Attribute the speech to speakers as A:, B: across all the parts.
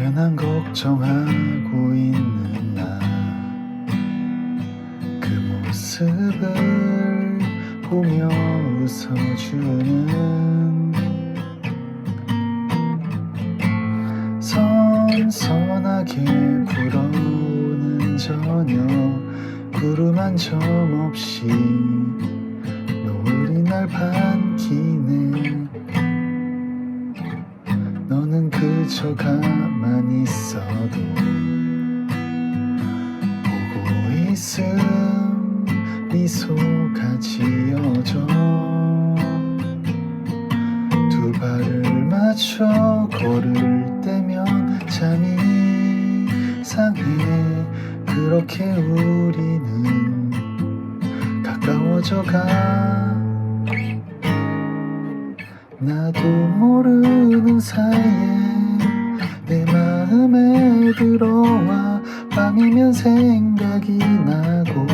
A: 괜한 걱정하고 있는 나. 그 모습을 보며 웃어주는 선선하게 불어오는 저녁. 구름 한 점 없이 노을이 날반 너는 그저 가만히 있어도 보고 있음. 미소가 지어져. 두 발을 맞춰 걸을 때면 잠이 상해. 그렇게 우리는 가까워져 가 나도 모르는 사이에 내 마음에 들어와 밤이면 생각이 나고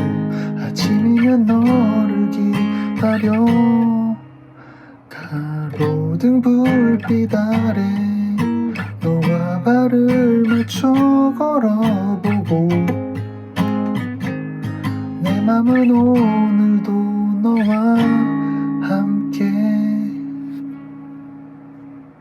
A: 아침이면 너를 기다려. 가로등 불빛 아래 너와 발을 맞춰 걸어보고 내 맘은 오늘